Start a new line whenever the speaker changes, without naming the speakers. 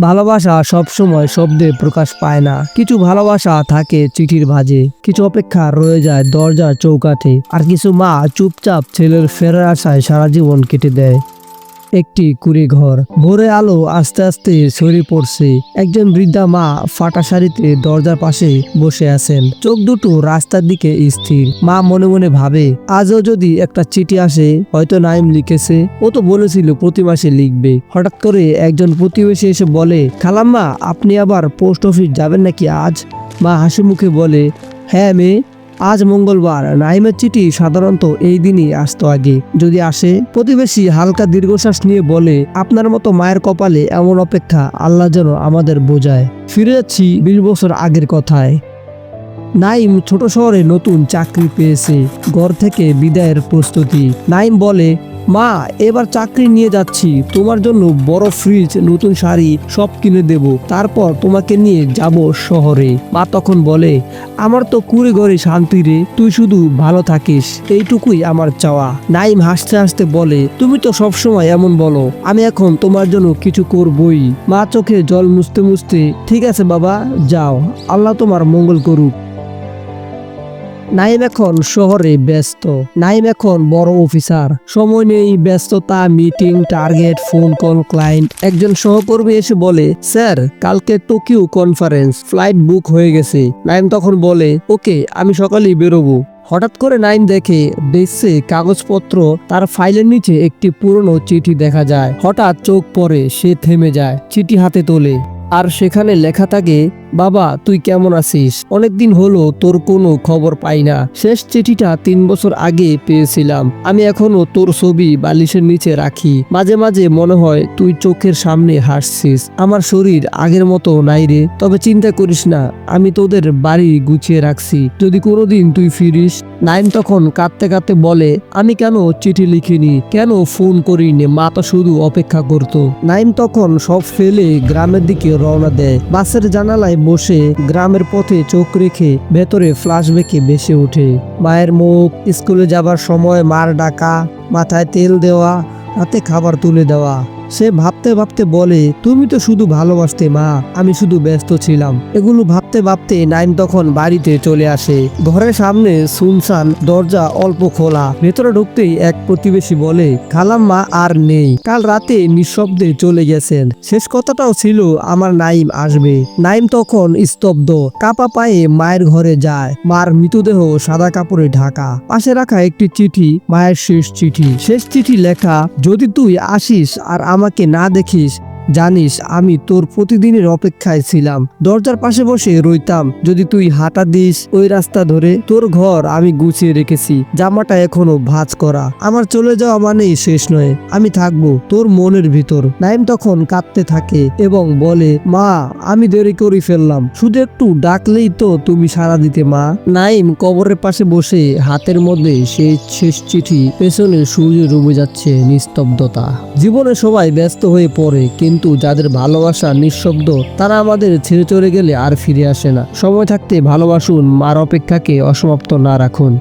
ভালোবাসা সবসময় শব্দে প্রকাশ পায় না। কিছু ভালোবাসা থাকে চিঠির ভাজে, কিছু অপেক্ষা রয়ে যায় দরজার চৌকাঠে, আর কিছু মা চুপচাপ ছেলের ফেরার আশায় সারা জীবন কেটে দেয়। একটি কুড়ি ঘর ভোরে আলো আস্তে আস্তে ছড়িয়ে পড়ছে। একজন বৃদ্ধা মা ফাটা শাড়িতে দরজার পাশে বসে আছেন। চোখ দুটো রাস্তার দিকে স্থির। মা মনে মনে ভাবে, আজও যদি একটা চিঠি আসে, হয়তো নাইম লিখেছে। ও তো বলেছিল প্রতি মাসে লিখবে। হঠাৎ করে একজন প্রতিবেশী এসে বলে, খালাম্মা, আপনি আবার পোস্ট অফিস যাবেন নাকি আজ? মা হাসি মুখে বলে হ্যাঁ মেয়ে। আজ মঙ্গলবার নাইমের চিঠি সাধারণত এই দিনই আসতো আগে। যদি আসে, প্রতিবেশী হালকা দীর্ঘশ্বাস নিয়ে বলে, আপনার মতো মায়ের কপালে এমন অপেক্ষা আল্লাহ যেন আমাদের বোঝায়। ফিরে যাচ্ছি বিশ বছর আগের কথায়। নাইম ছোট শহরে নতুন চাকরি পেয়েছে, ঘর থেকে বিদায়ের প্রস্তুতি। নাইম বলে মা, এবার চাকরি নিয়ে যাচ্ছি। তোমার জন্য বড় ফ্রিজ নতুন শাড়ি, সব কিনে দেব। তারপর তোমাকে নিয়ে যাব শহরে। মা তখন বলে, আমার তো কুড়ে ঘরে শান্তি রে, তুই শুধু ভালো থাকিস। এইটুকুই আমার চাওয়া। নাইম হাসতে হাসতে বলে, তুমি তো সবসময় এমন বলো, আমি এখন তোমার জন্য কিছু করবই। মা চোখে জল মুছতে মুছতে, ঠিক আছে বাবা, যাও। আল্লাহ তোমার মঙ্গল করুক। নাইম এখন শহরে ব্যস্ত নাইম এখন বড় অফিসার। সময় নেই, ব্যস্ততা meeting target phone call client একজন সহকর্মী এসে বলে, স্যার, কালকে টোকিও কনফারেন্স ফ্লাইট বুক হয়ে গেছে। নাইম তখন বলে, ওকে, আমি সকালেই বেরোবো। হঠাৎ করে নাইম দেখে দেখছে কাগজপত্র, তার ফাইলের নিচে একটি পুরনো চিঠি দেখা যায়। হঠাৎ চোখ পড়ে, সে থেমে যায়, চিঠি হাতে তোলে। আর সেখানে লেখা থাকে বাবা, তুই কেমন আছিস? অনেকদিন হলো তোর কোনো খবর পাই না। শেষ চিঠিটা তিন বছর আগে পেয়েছিলাম। আমি এখনও তোর ছবি বালিশের নিচে রাখি। মাঝে মাঝে মনে হয় তুই চোখের সামনে হাসছিস। আমার শরীর আগের মতো নাই রে। তবে চিন্তা করিস না, আমি তোদের বাড়ি গুছিয়ে রাখছি। যদি কোনোদিন তুই ফিরিস, নাইম তখন কাঁদতে কাঁদতে বলে, আমি কেন চিঠি লিখিনি? কেন ফোন করিনি? মা তো শুধু অপেক্ষা করত। নাইম তখন সব ফেলে গ্রামের দিকে রওনা দেয়। বাসের জানালায় বসে গ্রামের পথে চোখ রেখে ভেতরে ফ্ল্যাশব্যাকে বেসে ওঠে। মায়ের মুখ, স্কুলে যাবার সময় মার ডাকা, মাথায় তেল দেওয়া হাতে খাবার তুলে দেওয়া। সে ভাবতে ভাবতে বলে, তুমি তো শুধু ভালোবাসতে, মা। আমি শুধু ব্যস্ত ছিলাম। এগুলো ভাবতে ভাবতে নাইম তখন বাড়িতে চলে আসে। ঘরের সামনে সুনসান দরজা অল্প খোলা। ভেতরে ঢুকতেই এক প্রতিবেশী বলে, খালাম্মা আর নেই। কাল রাতে নিঃশব্দে চলে গেছেন। শেষ কথাটাও ছিল, আমার নাইম আসবে। নাইম তখন স্তব্ধ। কাপা পায়ে মায়ের ঘরে যায়। মার মৃতদেহ সাদা কাপড়ে ঢাকা। পাশে রাখা একটি চিঠি, মায়ের শেষ চিঠি। শেষ চিঠি লেখা, যদি তুই আসিস আর আমাকে না দেখিস জানিস, আমি তোর প্রতিদিনের অপেক্ষায় ছিলাম। দরজার পাশে বসে রইতাম। যদি তুই হাঁটা দিস, ওই রাস্তা ধরে তোর ঘর আমি গুছিয়ে রেখেছি। জামাটা এখনও ভাঁজ করা। আমার চলে যাওয়া মানেই শেষ নয়। আমি থাকব তোর মনের ভিতর। নাইম তখন কাঁদতে থাকে এবং বলে, মা, আমি দেরি করে ফেললাম। শুধু একটু ডাকলেই তো তুমি সারা দিতে, মা। নাইম কবরের পাশে বসে হাতের মধ্যে সেই শেষ চিঠি পেছনে সূর্য ডুবে যাচ্ছে নিস্তব্ধতা। জীবনে সবাই ব্যস্ত হয়ে পড়ে কিন্তু যাদের ভালোবাসা নিঃশব্দ, তারা আমাদের ছেড়ে চলে গেলে আর ফিরে আসে না। সময় থাকতে ভালোবাসুন মার অপেক্ষাকে অসমাপ্ত না রাখুন।